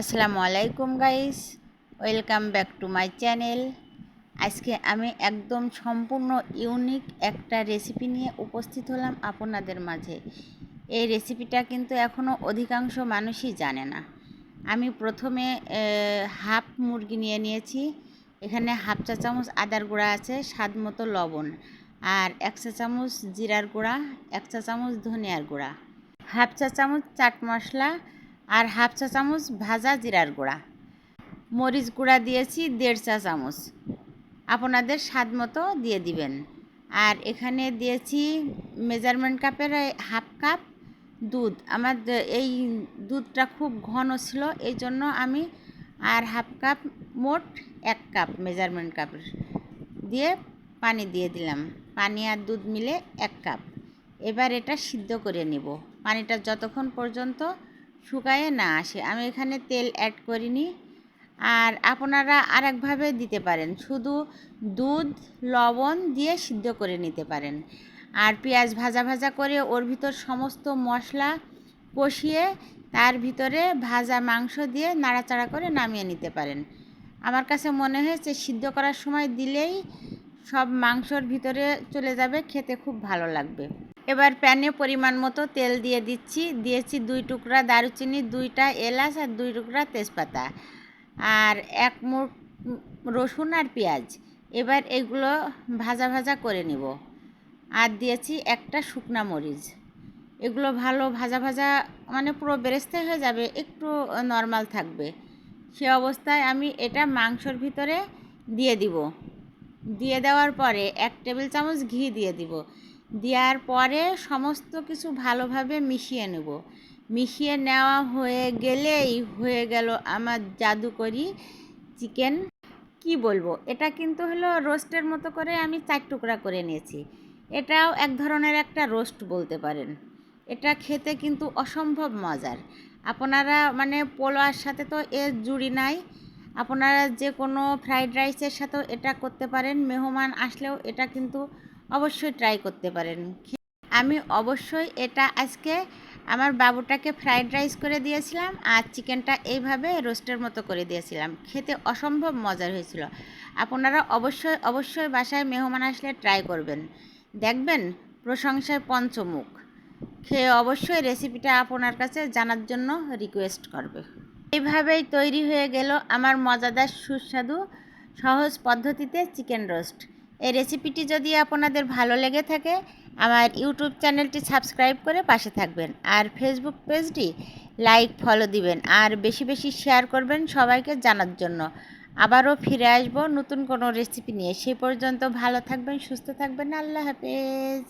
আসসালামু আলাইকুম guys welcome back to my channel আজকে আমি একদম সম্পূর্ণ ইউনিক একটা রেসিপি নিয়ে উপস্থিত হলাম আপনাদের মাঝে। এই রেসিপিটা কিন্তু এখনও অধিকাংশ মানুষই জানে না। আমি প্রথমে হাফ মুরগি নিয়ে নিয়েছি। এখানে হাফ চা চামচ আদার গুঁড়া আছে, স্বাদ মতো লবণ। আর এক চা চামচ জিরার গুঁড়া, এক চা চামচ ধনিয়ার গুঁড়া। হাফ চা চামচ চাট মশলা আর হাফ চা চামচ ভাজা জিরার গুঁড়া। মরিচ গুঁড়া দিয়েছি দেড় চা চামচ। আপনাদের স্বাদ মতো দিয়ে দিবেন। আর এখানে দিয়েছি মেজারমেন্ট কাপের হাফ কাপ দুধ। আমার এই দুধটা খুব ঘন ছিল এই জন্য আমি আর হাফ কাপ মোট এক কাপ মেজারমেন্ট কাপের দিয়ে পানি দিয়ে দিলাম। পানি আর দুধ মিলে এক কাপ। এবার এটা সিদ্ধ করে নিব। পানিটা যতক্ষণ পর্যন্ত শুকায়ে না আসে। আমি এখানে তেল অ্যাড করিনি। আর আপনারা আরেকভাবে দিতে পারেন। শুধু দুধ, লবণ দিয়ে সিদ্ধ করে নিতে পারেন। আর পেঁয়াজ ভাজা ভাজা করে ওর ভিতর সমস্ত মশলা কষিয়ে তার ভিতরে ভাজা মাংস দিয়ে নাড়াচাড়া করে নামিয়ে নিতে পারেন। আমার কাছে মনে হয়েছে সিদ্ধ করার সময় দিলেই সব মাংসর ভিতরে চলে যাবে, খেতে খুব ভালো লাগবে। এবার প্যানে পরিমাণ মতো তেল দিয়ে দিচ্ছি। দিয়েছি দুই টুকরা দারুচিনি, দুইটা এলাচ আর দুই টুকরা তেজপাতা। আর এক মুঠ রসুন আর পেঁয়াজ। এবার এগুলো ভাজা ভাজা করে নিব। আর দিয়েছি একটা শুকনা মরিচ। এগুলো ভালো ভাজা ভাজা মানে পুরো বেরেস্তে হয়ে যাবে, একটু নর্মাল থাকবে। সে অবস্থায় আমি এটা মাংসর ভিতরে দিয়ে দিব। দিয়ে দেওয়ার পরে এক টেবিল চামচ ঘি দিয়ে দিব। দেওয়ার পরে সমস্ত কিছু ভালোভাবে মিশিয়ে নেব। মিশিয়ে নেওয়া হয়ে গেলেই হয়ে গেল আমার জাদুকরি চিকেন। কি বলব? এটা কিন্তু হলো রোস্টের মতো করে আমি চার টুকরা করে নিয়েছি। এটাও এক ধরনের একটা রোস্ট বলতে পারেন। এটা খেতে কিন্তু অসম্ভব মজার। আপনারা মানে পোলোয়ার সাথে তো এর জুড়ি নাই। আপনারা যে কোনো ফ্রাইড রাইসের সাথেও এটা করতে পারেন। মেহমান আসলেও এটা কিন্তু অবশ্যই ট্রাই করতে পারেন। আমি অবশ্যই এটা আজকে আমার বাবুটাকে ফ্রাইড রাইস করে দিয়েছিলাম আর চিকেনটা এইভাবে রোস্টের মতো করে দিয়েছিলাম। খেতে অসম্ভব মজার হয়েছিল। আপনারা অবশ্যই অবশ্যই বাসায় মেহমান আসলে ট্রাই করবেন। দেখবেন প্রশংসায় পঞ্চমুখ। খেয়ে অবশ্যই রেসিপিটা আপনার কাছে জানার জন্য রিকোয়েস্ট করবে। এইভাবেই তৈরি হয়ে গেল আমার মজাদার সুস্বাদু, সহজ পদ্ধতিতে চিকেন রোস্ট। এই রেসিপিটি যদি আপনাদের ভালো লেগে থাকে, আমার ইউটিউব চ্যানেলটি সাবস্ক্রাইব করে পাশে থাকবেন। আর ফেসবুক পেজটি লাইক, ফলো দিবেন আর বেশি বেশি শেয়ার করবেন সবাইকে জানার জন্য। আবারও ফিরে আসব নতুন কোনো রেসিপি নিয়ে। সে পর্যন্ত ভালো থাকবেন, সুস্থ থাকবেন। আল্লাহ হাফেজ।